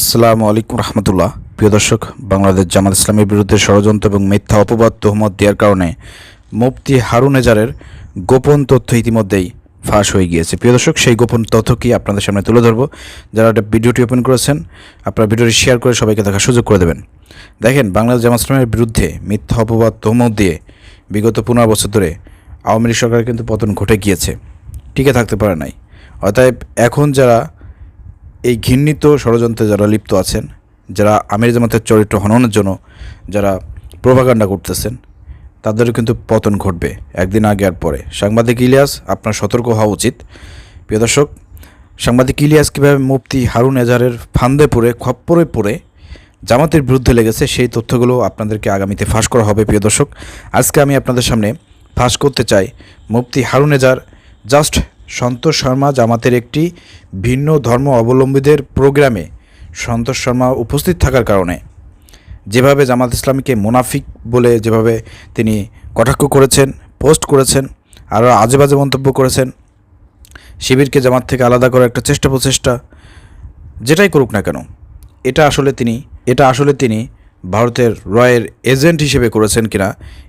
আসসালামু আলাইকুম রহমতুল্লাহ। প্রিয় দর্শক, বাংলাদেশ জামাত ইসলামের বিরুদ্ধে ষড়যন্ত্র এবং মিথ্যা অপবাদ তহমত দেওয়ার কারণে মুফতি হারুন এজারের গোপন তথ্য ইতিমধ্যেই ফাঁস হয়ে গিয়েছে। প্রিয় দর্শক, সেই গোপন তথ্য কি আপনাদের সামনে তুলে ধরবো। যারা ভিডিওটি ওপেন করেছেন, আপনারা ভিডিওটি শেয়ার করে সবাইকে দেখার সুযোগ করে দেবেন। দেখেন, বাংলাদেশ জামাত ইসলামের বিরুদ্ধে মিথ্যা অপবাদ তহমত দিয়ে বিগত পনেরো বছর ধরে আওয়ামী লীগ সরকারের কিন্তু পতন ঘটে গিয়েছে। টিকে থাকতে পারে নাই। অতএব এখন যারা এই ঘৃণিত ষড়যন্ত্রে যারা লিপ্ত আছেন, যারা আমির জামাতের চরিত্র হননের জন্য যারা প্রভাকাণ্ডা করতেছেন, তাদেরও কিন্তু পতন ঘটবে একদিন আগে আর পরে। সাংবাদিক ইলিয়াস, আপনার সতর্ক হওয়া উচিত। প্রিয় দর্শক, সাংবাদিক ইলিয়াস কীভাবে মুফতি হারুন এজারের ফান্দে পড়ে, খপ্পরে পড়ে জামাতের বিরুদ্ধে লেগেছে, সেই তথ্যগুলো আপনাদেরকে আগামীতে ফাঁস করা হবে। প্রিয় দর্শক, আজকে আমি আপনাদের সামনে ফাঁস করতে চাই মুফতি হারুন এজার জাস্ট সন্তোষ শর্মা জামাতের একটি ভিন্ন ধর্ম অবলম্বীদের প্রোগ্রামে সন্তোষ শর্মা উপস্থিত থাকার কারণে। যেভাবে জামাত ইসলামীকে মুনাফিক বলে যেভাবে তিনি কটাক্ষ করেছেন, পোস্ট করেছেন, আরও আজে বাজে মন্তব্য করেছেন, শিবিরকে জামাত থেকে আলাদা করার একটা চেষ্টা প্রচেষ্টা, যেটাই করুক না কেন, এটা আসলে তিনি, এটা আসলে তিনি ভারতের রয়ের এজেন্ট হিসেবে করেছেন কিনা,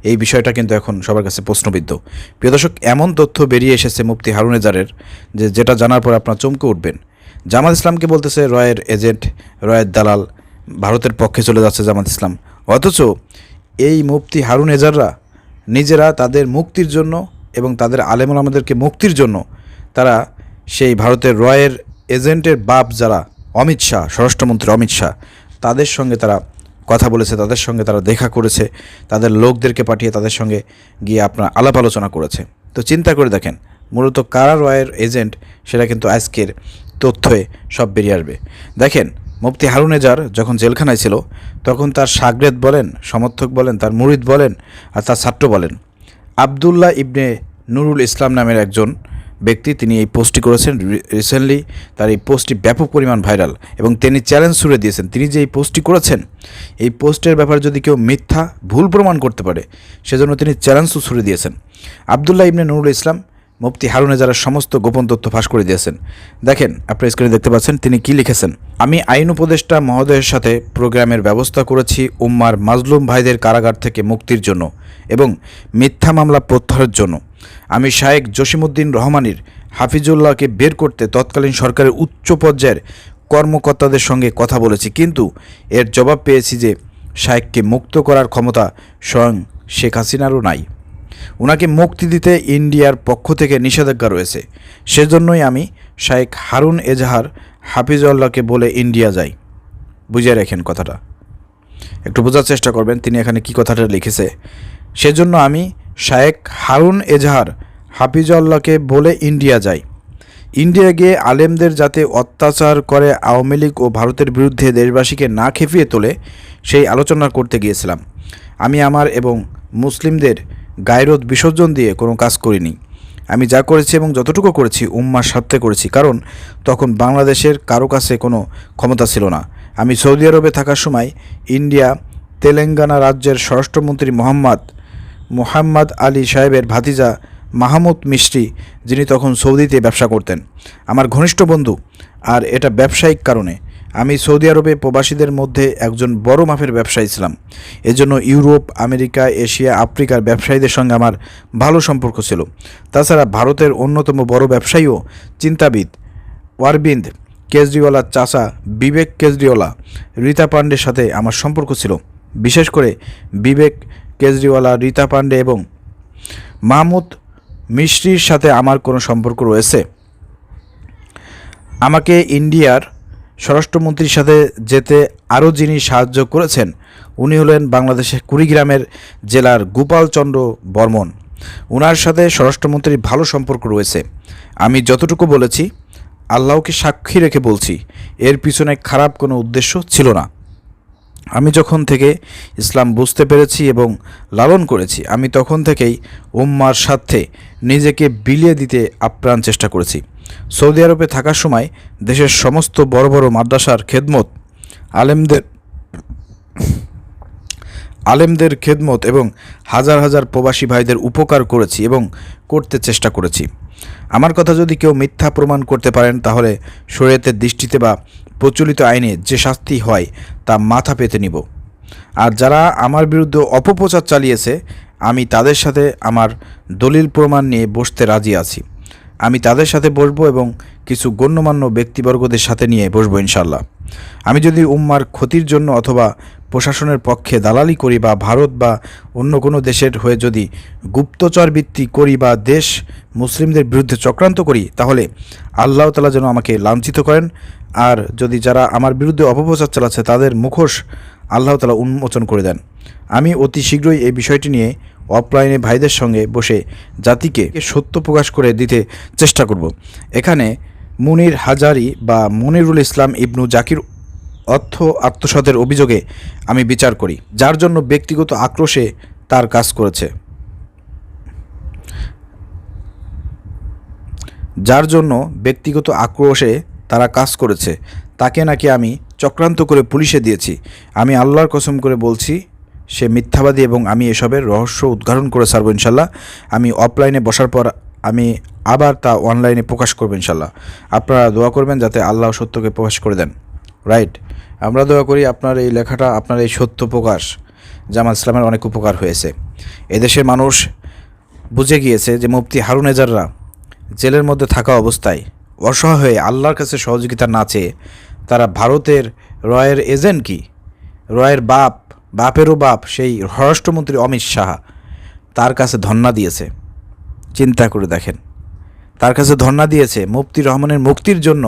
এই বিষয়টা কিন্তু এখন সবার কাছে প্রশ্নবিদ্ধ। প্রিয় দর্শক, এমন তথ্য বেরিয়ে এসেছে মুফতি হারুনেজারের যে যেটা জানার পর আপনার চমকে উঠবেন। জামাত ইসলামকে বলতেছে রয়ের এজেন্ট, রয়ের দালাল ভারতের পক্ষে চলে যাচ্ছে জামাত ইসলাম। অথচ এই মুফতি হারুন এজাররা নিজেরা তাদের মুক্তির জন্য এবং তাদের আলেমুল আমাদেরকে মুক্তির জন্য তারা সেই ভারতের রয়ের এজেন্টের বাপ যারা অমিত শাহ, স্বরাষ্ট্রমন্ত্রী অমিত শাহ, তাদের সঙ্গে তারা কথা বলেছে, তাদের সঙ্গে তারা দেখা করেছে, তাদের লোকদেরকে পাঠিয়ে তাদের সঙ্গে গিয়ে আপনার আলাপ আলোচনা করেছে। তো চিন্তা করে দেখেন, মূলত কারা রয়ের এজেন্ট, সেটা কিন্তু আজকের তথ্যে সব বেরিয়ে আসবে। দেখেন, মুফতি হারুন এজার যখন জেলখানায় ছিল, তখন তার সাগরেদ বলেন, সমর্থক বলেন, তার মুরিদ বলেন আর তার ছাত্র বলেন। আবদুল্লাহ ইবনে নুরুল ইসলাম নামের একজন ব্যক্তি, তিনি এই পোস্টটি করেছেন রিসেন্টলি তার এই পোস্টটি ব্যাপক পরিমাণ ভাইরাল এবং তিনি চ্যালেঞ্জ ছুড়ে দিয়েছেন। তিনি যে এই পোস্টটি করেছেন, এই পোস্টের ব্যাপারে যদি কেউ মিথ্যা, ভুল প্রমাণ করতে পারে, সেজন্য তিনি চ্যালেঞ্জও ছুড়ে দিয়েছেন। আবদুল্লাহ ইবনে নুরুল ইসলাম, মুফতি হারুনে যারা সমস্ত গোপন তথ্য ফাঁস করে দিয়েছেন। দেখেন আপনি স্ক্রিনে দেখতে পাচ্ছেন, তিনি কি লিখেছেন? আমি আইন উপদেষ্টা মহোদয়ের সাথে প্রোগ্রামের ব্যবস্থা করেছি উম্মার মাজলুম ভাইদের কারাগার থেকে মুক্তির জন্য এবং মিথ্যা মামলা প্রত্যাহারের জন্য। আমি শায়েক জসিমুদ্দিন রহমানের হাফিজুল্লাহকে বের করতে তৎকালীন সরকারের উচ্চ পর্যায়ের কর্মকর্তাদের সঙ্গে কথা বলেছি, কিন্তু এর জবাব পেয়েছি যে শায়েককে মুক্ত করার ক্ষমতা স্বয়ং শেখ হাসিনারও নাই। ওনাকে মুক্তি দিতে ইন্ডিয়ার পক্ষ থেকে নিষেধাজ্ঞা রয়েছে। সেজন্যই আমি শায়েখ হারুন এজাহার হাফিজউল্লাহকে বলে ইন্ডিয়া যাই। বুঝিয়ে রাখেন কথাটা। একটু বোঝার চেষ্টা করবেন তিনি এখানে কি কথাটা লিখেছে। সেজন্য আমি শায়েখ হারুন এজাহার হাফিজউল্লাহকে বলে ইন্ডিয়া যায়। ইন্ডিয়া গিয়ে আলেমদের যাতে অত্যাচার করে আওয়ামী লীগ ও ভারতের বিরুদ্ধে দেশবাসীকে না খেপিয়ে তোলে, সেই আলোচনা করতে গিয়েছিলাম। আমি আমার এবং মুসলিমদের গায়রোধ বিসর্জন দিয়ে কোনো কাজ করিনি। আমি যা করেছি এবং যতটুকু করেছি উম্মার স্বার্থে করেছি, কারণ তখন বাংলাদেশের কারও কাছে কোনো ক্ষমতা ছিল না। আমি সৌদি আরবে থাকার সময় ইন্ডিয়া তেলেঙ্গানা রাজ্যের স্বরাষ্ট্রমন্ত্রী মোহাম্মদ মোহাম্মদ আলী সাহেবের ভাতিজা মাহমুদ মিস্ত্রি যিনি তখন সৌদিতে ব্যবসা করতেন। আমার ঘনিষ্ঠ বন্ধু, আর এটা ব্যবসায়িক কারণে। আমি সৌদি আরবে প্রবাসীদের মধ্যে একজন বড় মাপের ব্যবসায়ী ছিলাম। এজন্য ইউরোপ, আমেরিকা, এশিয়া, আফ্রিকার ব্যবসায়ীদের সঙ্গে আমার ভালো সম্পর্ক ছিল। তাছাড়া ভারতের অন্যতম বড় ব্যবসায়ীও চিন্তাবিদ ওয়ারবিন্দ কেজরিওয়ালার চাচা বিবেক কেজরিওয়ালা, রীতা পাণ্ডের সাথে আমার সম্পর্ক ছিল। বিশেষ করে বিবেক কেজরিওয়ালা, রীতা পাণ্ডে এবং মাহমুদ মিশ্রির সাথে আমার কোনো সম্পর্ক রয়েছে। আমাকে ইন্ডিয়ার স্বরাষ্ট্রমন্ত্রীর সাথে যেতে আরও যিনি সাহায্য করেছেন, উনি হলেন বাংলাদেশের কুড়িগ্রামের জেলার গোপালচন্দ্র বর্মন। ওনার সাথে স্বরাষ্ট্রমন্ত্রীর ভালো সম্পর্ক রয়েছে। আমি যতটুকু বলেছি, আল্লাহকে সাক্ষী রেখে বলছি, এর পিছনে খারাপ কোনো উদ্দেশ্য ছিল না। আমি যখন থেকে ইসলাম বুঝতে পেরেছি এবং লালন করেছি, আমি তখন থেকেই উম্মার স্বার্থে নিজেকে বিলিয়ে দিতে আপ্রাণ চেষ্টা করেছি। সৌদি আরবে থাকার সময় দেশের সমস্ত বড় বড় মাদ্রাসার খেদমত, আলেমদের আলেমদের খেদমত এবং হাজার হাজার প্রবাসী ভাইদের উপকার করেছি এবং করতে চেষ্টা করেছি। আমার কথা যদি কেউ মিথ্যা প্রমাণ করতে পারেন, তাহলে শরীয়তের দৃষ্টিতে বা প্রচলিত আইনে যে শাস্তি হয়, তা মাথা পেতে নিব। আর যারা আমার বিরুদ্ধে অপপ্রচার চালিয়েছে, আমি তাদের সাথে আমার দলিল প্রমাণ নিয়ে বসতে রাজি আছি। আমি তাদের সাথে বসবো এবং কিছু গণ্যমান্য ব্যক্তিবর্গদের সাথে নিয়ে বসবো ইনশাল্লাহ আমি যদি উম্মার ক্ষতির জন্য অথবা প্রশাসনের পক্ষে দালালি করি বা ভারত বা অন্য কোনো দেশের হয়ে যদি গুপ্তচর বৃত্তি করি বা দেশ মুসলিমদের বিরুদ্ধে চক্রান্ত করি, তাহলে আল্লাহ তালা যেন আমাকে লাঞ্ছিত করেন। আর যদি যারা আমার বিরুদ্ধে অপপ্রচার চালাচ্ছে, তাদের মুখোশ আল্লাহ তালা উন্মোচন করে দেন। আমি অতি শীঘ্রই এই বিষয়টি নিয়ে অফলাইনে ভাইদের সঙ্গে বসে জাতিকে সত্য প্রকাশ করে দিতে চেষ্টা করব। এখানে মুনির হাজারি বা মনিরুল ইসলাম ইবনু জাকির অর্থ আত্মসাতের অভিযোগে আমি বিচার করি, যার জন্য ব্যক্তিগত আক্রোশে তার কাজ করেছে। যার জন্য ব্যক্তিগত আক্রোশে তারা কাজ করেছে, তাকে নাকি আমি চক্রান্ত করে পুলিশে দিয়েছি। আমি আল্লাহর কসম করে বলছি সে মিথ্যাবাদী এবং আমি এসবের রহস্য উদ্ঘাটন করে ছাড়বো ইনশাল্লাহ। আমি অফলাইনে বসার পর আমি আবার তা অনলাইনে প্রকাশ করব ইনশাল্লাহ। আপনারা দোয়া করবেন যাতে আল্লাহ সত্যকে প্রকাশ করে দেন। রাইট আমরা দোয়া করি আপনার এই লেখাটা, আপনার এই সত্য প্রকাশ জামাত ইসলামের অনেক উপকার হয়েছে। এদেশের মানুষ বুঝে গিয়েছে যে মুফতি হারুন এজাররা জেলের মধ্যে থাকা অবস্থায় অসহায় হয়ে আল্লাহর কাছে সহযোগিতা না চেয়ে তারা ভারতের রয়ের এজেন্ট কি? রয়ের বাপ বাপেরও বাপ সেই স্বরাষ্ট্রমন্ত্রী অমিত শাহ তার কাছে ধন্না দিয়েছে। চিন্তা করে দেখেন। তার কাছে ধর্ণা দিয়েছে মুফতি রহমানের মুক্তির জন্য।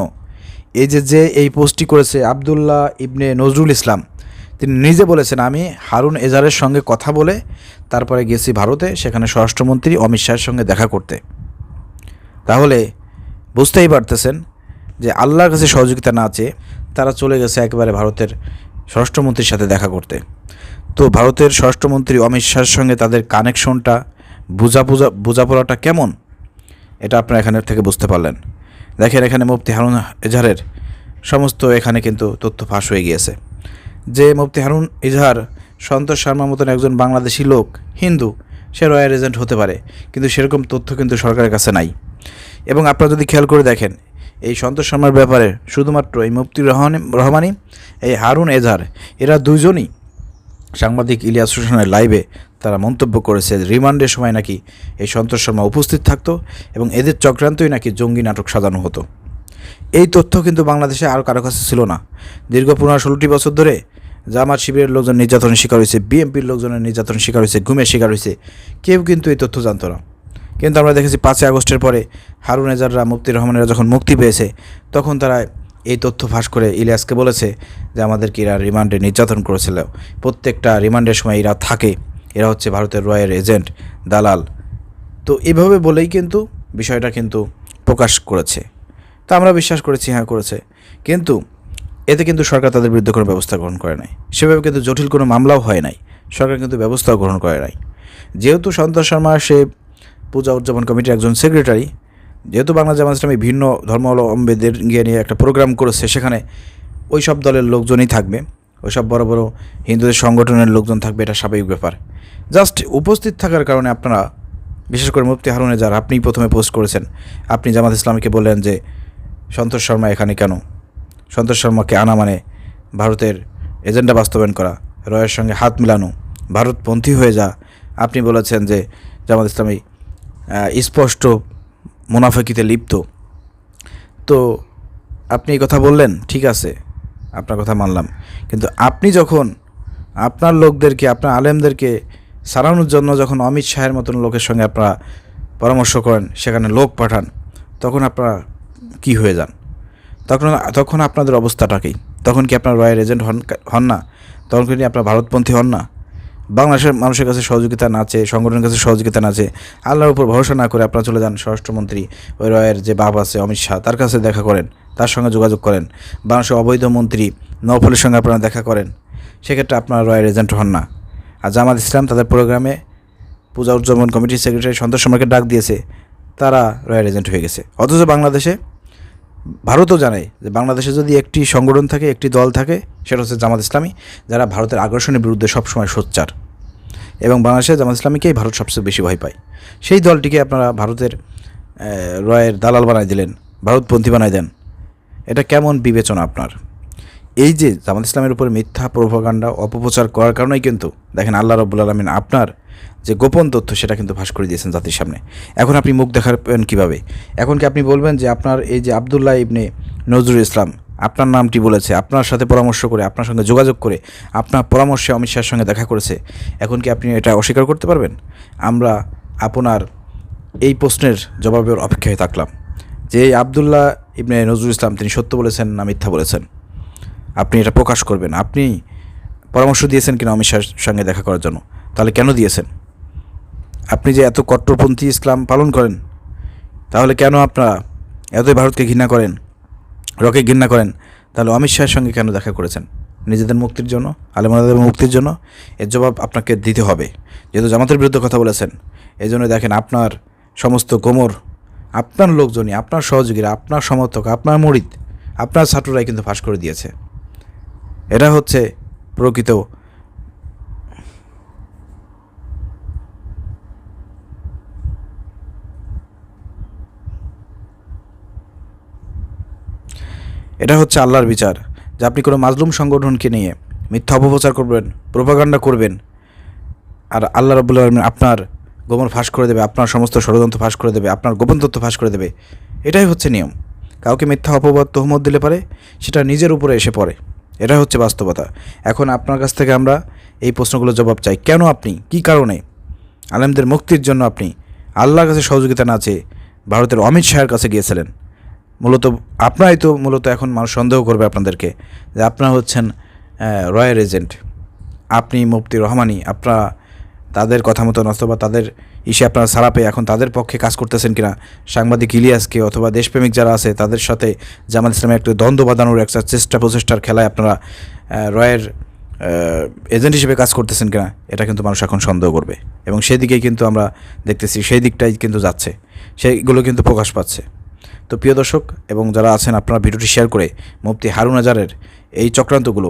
এই যে যে এই পোস্টটি করেছে আবদুল্লাহ ইবনে নজরুল ইসলাম, তিনি নিজে বলেছেন, আমি হারুন এজারের সঙ্গে কথা বলে তারপরে গেছি ভারতে, সেখানে স্বরাষ্ট্রমন্ত্রী অমিত শাহের সঙ্গে দেখা করতে। তাহলে বুঝতেই পারতেছেন যে আল্লাহর কাছে সহযোগিতা না চেয়ে তারা চলে গেছে একেবারে ভারতের স্বরাষ্ট্রমন্ত্রীর সাথে দেখা করতে। তো ভারতের স্বরাষ্ট্রমন্ত্রী অমিত শাহের সঙ্গে তাদের কানেকশনটা বোঝা বোঝা বোঝাপড়াটা কেমন? এটা আপনারা এখানে থেকে বুঝতে পারলেন। দেখেন এখানে মুফতি হারুন এজাহারের সমস্ত এখানে কিন্তু তথ্য ফাঁস হয়ে গিয়েছে। যে মুফতি হারুন ইজহার সন্তোষ শর্মার মতন একজন বাংলাদেশি লোক, হিন্দু, সে রয়্যাল এজেন্ট হতে পারে, কিন্তু সেরকম তথ্য কিন্তু সরকারের কাছে নাই। এবং আপনারা যদি খেয়াল করে দেখেন এই সন্তোষ শর্মার ব্যাপারে শুধুমাত্র এই মুফতি রহমান রহমানি এই হারুন এজার এরা দুজনই সাংবাদিক ইলিয়াস হোসেনের লাইভে তারা মন্তব্য করেছে রিমান্ডের সময় নাকি এই সন্তোষ শর্মা উপস্থিত থাকতো এবং এদের চক্রান্তই নাকি জঙ্গি নাটক সাজানো হতো। এই তথ্য কিন্তু বাংলাদেশে আর কারও কাছে ছিল না। দীর্ঘ পনেরো ষোলোটি বছর ধরে জামাত শিবিরের লোকজন নির্যাতনের শিকার হয়েছে, বিএনপির লোকজনের নির্যাতনের শিকার হয়েছে ঘুমের শিকার হয়েছে। কেউ কিন্তু এই তথ্য জানতো না। কিন্তু আমরা দেখেছি পাঁচই আগস্টের পরে হারুন এজাররা মুফতি রহমানেরা যখন মুক্তি পেয়েছে, তখন তারা এই তথ্য ফাঁস করে ইলিয়াসকে বলেছে যে আমাদেরকে এরা রিমান্ডে নির্যাতন করেছিল। প্রত্যেকটা রিমান্ডের সময় এরা থাকে। এরা হচ্ছে ভারতের রয়ের এজেন্ট দালাল। তো এভাবে বলেই কিন্তু বিষয়টা কিন্তু প্রকাশ করেছে। তা আমরা বিশ্বাস করেছি হ্যাঁ করেছে। কিন্তু এতে কিন্তু সরকার তাদের বিরুদ্ধে কোনো ব্যবস্থা গ্রহণ করে নাই। সেভাবে কিন্তু জটিল কোনো মামলাও হয় নাই। সরকার কিন্তু ব্যবস্থাও গ্রহণ করে নাই। যেহেতু সন্তোষ শর্মা, সে পূজা উদযাপন কমিটির একজন সেক্রেটারি যেহেতু বাংলা জামাত ইসলামী ভিন্ন ধর্মাবলম্বীদের গিয়ে নিয়ে একটা প্রোগ্রাম করেছে, সেখানে ওই সব দলের লোকজনই থাকবে ওই সব বড় বড় হিন্দুদের সংগঠনের লোকজন থাকবে, এটা স্বাভাবিক ব্যাপার। জাস্ট উপস্থিত থাকার কারণে আপনারা, বিশেষ করে মুফতি হারুনে যার আপনি প্রথমে পোস্ট করেছেন, আপনি জামাত ইসলামীকে বললেন যে, সন্তোষ শর্মা এখানে কেন? সন্তোষ শর্মাকে আনা মানে ভারতের এজেন্ডা বাস্তবায়ন করা, রয়ের সঙ্গে হাত মিলানো, ভারতপন্থী হয়ে যা, আপনি বলেছেন যে জামাত ইসলামী স্পষ্ট মুনাফাকিতে লিপ্ত। তো আপনি এই কথা বললেন, ঠিক আছে, আপনার কথা মানলাম। কিন্তু আপনি যখন আপনার লোকদেরকে, আপনার আলেমদেরকে সারানোর জন্য যখন অমিত শাহের মতন লোকের সঙ্গে আপনারা পরামর্শ করেন, সেখানে লোক পাঠান, তখন আপনারা কি হয়ে যান? তখন তখন আপনাদের অবস্থাটা কি? তখন কি আপনার রয়্যাল এজেন্ট হন হন না? তখন কি আপনার ভারতপন্থী হন না? বাংলাদেশের মানুষের কাছে সহযোগিতা না চেয়ে, সংগঠনের কাছে সহযোগিতা না চেয়ে আল্লাহর উপর ভরসা না করে আপনারা চলে যান স্বরাষ্ট্রমন্ত্রী ওই রয়ের যে বাপ আছে অমিত শাহ, তার কাছে দেখা করেন, তার সঙ্গে যোগাযোগ করেন। বাংলাদেশের অবৈধ মন্ত্রী নৌফলের সঙ্গে আপনারা দেখা করেন। সেক্ষেত্রে আপনারা রয়্যাল এজেন্ট হন না। আর জামাত ইসলাম তাদের প্রোগ্রামে পূজা উদযাপন কমিটির সেক্রেটারি সন্তোষ শর্মাকে ডাক দিয়েছে, তারা রয়্যাল এজেন্ট হয়ে গেছে। অথচ বাংলাদেশে ভারতও জানে যে বাংলাদেশে যদি একটি সংগঠন থাকে, একটি দল থাকে, সেটা হচ্ছে জামাত ইসলামী, যারা ভারতের আগ্রাসনের বিরুদ্ধে সবসময় সোচ্চার। এবং বাংলাদেশে জামাত ইসলামীকেই ভারত সবচেয়ে বেশি ভয় পায়। সেই দলটিকে আপনারা ভারতের রয়ের দালাল বানাই দিলেন, ভারতপন্থী বানায় দেন। এটা কেমন বিবেচনা আপনার? এই যে জামাত ইসলামের উপরে মিথ্যা প্রভাকাণ্ডা, অপপ্রচার করার কারণেই কিন্তু দেখেন আল্লাহ রব্বুল আলমিন আপনার যে গোপন তথ্য সেটা কিন্তু ফাঁস করে দিয়েছেন জাতির সামনে। এখন আপনি মুখ দেখাবেন কীভাবে? এখন কি আপনি বলবেন যে আপনার এই যে আবদুল্লাহ ইবনে নজরুল ইসলাম, আপনার নামটি বলেছে, আপনার সাথে পরামর্শ করে, আপনার সঙ্গে যোগাযোগ করে, আপনার পরামর্শে অমিত শাহের সঙ্গে দেখা করেছে, এখন কি আপনি এটা অস্বীকার করতে পারবেন? আমরা আপনার এই প্রশ্নের জবাবের অপেক্ষায় থাকলাম যে আবদুল্লাহ ইবনে নজরুল ইসলাম তিনি সত্য বলেছেন না মিথ্যা বলেছেন? আপনি এটা প্রকাশ করবেন। আপনি পরামর্শ দিয়েছেন কিনা অমিত শাহের সঙ্গে দেখা করার জন্য? তাহলে কেন দিয়েছেন? আপনি যে এত কট্টরপন্থী ইসলাম পালন করেন, তাহলে কেন আপনারা এতই ভারতকে ঘৃণা করেন, রকে ঘৃণা করেন? তাহলে অমিত শাহের সঙ্গে কেন দেখা করেছেন? নিজেদের মুক্তির জন্য আলেমাদের মুক্তির জন্য? এর জবাব আপনাকে দিতে হবে। যেহেতু জামাতের বিরুদ্ধে কথা বলেছেন এই জন্য দেখেন আপনার সমস্ত কোমর, আপনার লোকজনই, আপনার সহযোগীরা, আপনার সমর্থক, আপনার মরিদ, আপনার ছাত্ররাই কিন্তু ফাঁস করে দিয়েছে। এটা হচ্ছে প্রকৃত এটা হচ্ছে আল্লাহর বিচার, যে আপনি কোনো মাজলুম সংগঠনকে নিয়ে মিথ্যা অপপ্রচার করবেন, প্রোপাগান্ডা করবেন, আর আল্লাহ রবুল্লা আপনার গোপন ফাঁস করে দেবে, আপনার সমস্ত ষড়যন্ত্র ফাঁস করে দেবে, আপনার গোপন তথ্য ফাঁস করে দেবে। এটাই হচ্ছে নিয়ম। কাউকে মিথ্যা অপবাদ, তহমত দিলে পারে, সেটা নিজের উপরে এসে পড়ে। এটাই হচ্ছে বাস্তবতা। এখন আপনার কাছ থেকে আমরা এই প্রশ্নগুলোর জবাব চাই। কেন আপনি? কি কারণে? আলেমদের মুক্তির জন্য আপনি আল্লাহর কাছে সহযোগিতা না চেয়ে ভারতের অমিত শাহের কাছে গিয়েছিলেন। মূলত আপনারাই তো মূলত এখন মানুষ সন্দেহ করবে আপনাদেরকে যে আপনারা হচ্ছেন রয়্যাল এজেন্ট। আপনি মুফতি রহমানি, আপনারা তাদের কথা মতো মতন অথবা তাদের ইসে আপনারা সারা পেয়ে এখন তাদের পক্ষে কাজ করতেছেন কিনা? সাংবাদিক ইলিয়াসকে অথবা দেশপ্রেমিক যারা আছে, তাদের সাথে জামাত ইসলামের একটা দ্বন্দ্ব বাঁধানোর একটা চেষ্টা প্রচেষ্টার খেলায় আপনারা রয়ের এজেন্ট হিসেবে কাজ করতেছেন কিনা, এটা কিন্তু মানুষ এখন সন্দেহ করবে। এবং সেদিকেই কিন্তু আমরা দেখতেছি, সেই দিকটাই কিন্তু যাচ্ছে। সেইগুলো কিন্তু প্রকাশ পাচ্ছে। তো প্রিয় দর্শক, এবং যারা আছেন, আপনারা ভিডিওটি শেয়ার করে মুফতি হারুন আজারের এই চক্রান্তগুলো,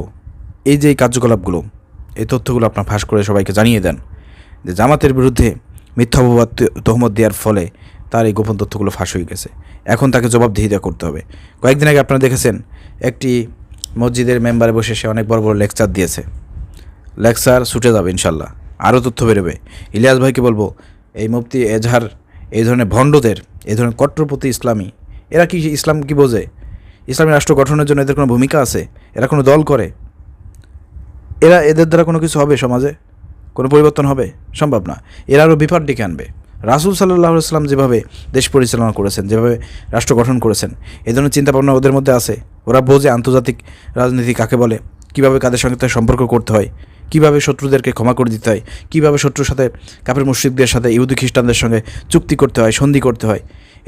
এই যে কার্যকলাপগুলো, এই তথ্যগুলো আপনার ফাঁস করে সবাইকে জানিয়ে দেন যে জামাতের বিরুদ্ধে মিথ্যা অপবাদ তহমত দেওয়ার ফলে তার এই গোপন তথ্যগুলো ফাঁস হয়ে গেছে। এখন তাকে জবাবদিহিতা করতে হবে। কয়েকদিন আগে আপনারা দেখেছেন, একটি মসজিদের মেম্বারে বসে সে অনেক বড় বড় লেকচার দিয়েছে। লেকচার ছুটে যাবে ইনশাল্লাহ। আরও তথ্য বেরোবে। ইলিয়াস ভাইকে বলব, এই মুফতি এজাহার, এই ধরনের ভণ্ডদের, এই ধরনের কট্টরপতি ইসলামী, এরা কি ইসলাম কি বোঝে? ইসলামী রাষ্ট্র গঠনের জন্য এদের কোনো ভূমিকা আছে? এরা কোনো দল করে? এরা এদের দ্বারা কোনো কিছু হবে সমাজে? কোনো পরিবর্তন হবে? সম্ভব না। এরা আরও বিপদ ডেকে আনবে। রাসুল সাল্লাহ ইসলাম যেভাবে দেশ পরিচালনা করেছেন, যেভাবে রাষ্ট্র গঠন করেছেন এই ধরনের চিন্তাভাবনা ওদের মধ্যে আছে। ওরা বোঝে আন্তর্জাতিক রাজনীতি কাকে বলে, কীভাবে কাদের সঙ্গে তার সম্পর্ক করতে হয়, কীভাবে শত্রুদেরকে ক্ষমা করে দিতে হয়, কীভাবে শত্রুর সাথে কাপের মুশ্রিকদের সাথে ইহুদি খ্রিস্টানদের সঙ্গে চুক্তি করতে হয়, সন্ধি করতে হয়,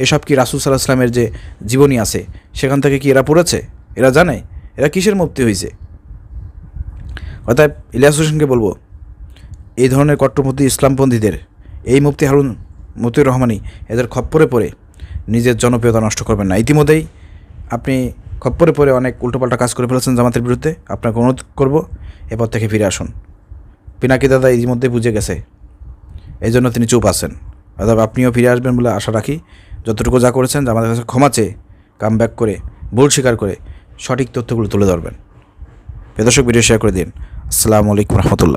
এসব কি রাসুল সাল্লাহ ইসলামের যে জীবনী আছে, সেখান থেকে কি এরা পড়েছে? এরা জানে? এরা কিসের মুক্তি হয়েছে অর্থাৎ ইলিয়াস হোসেনকে বলব এই ধরনের কট্টরপন্থী ইসলামপন্থীদের, এই মুফতি হারুন মতিউর রহমানি এদের খপ্পরে পড়ে নিজের জনপ্রিয়তা নষ্ট করবেন না। ইতিমধ্যেই আপনি খপ্পরে পড়ে অনেক উল্টোপাল্টা কাজ করে ফেলেছেন জামাতের বিরুদ্ধে। আপনাকে অনুরোধ করব, এরপর থেকে ফিরে আসুন। পিনাকি দাদা ইতিমধ্যেই বুঝে গেছে এই জন্য তিনি চুপ আছেন। অর্থাৎ আপনিও ফিরে আসবেন বলে আশা রাখি। যতটুকু যা করেছেন আমাদের কাছে ক্ষমা চেয়ে কাম ব্যাক করে, ভুল স্বীকার করে সঠিক তথ্যগুলো তুলে ধরবেন। প্রদর্শক ভিডিও শেয়ার করে দিন। আসসালামু আলাইকুম রহমতুল্লাহ।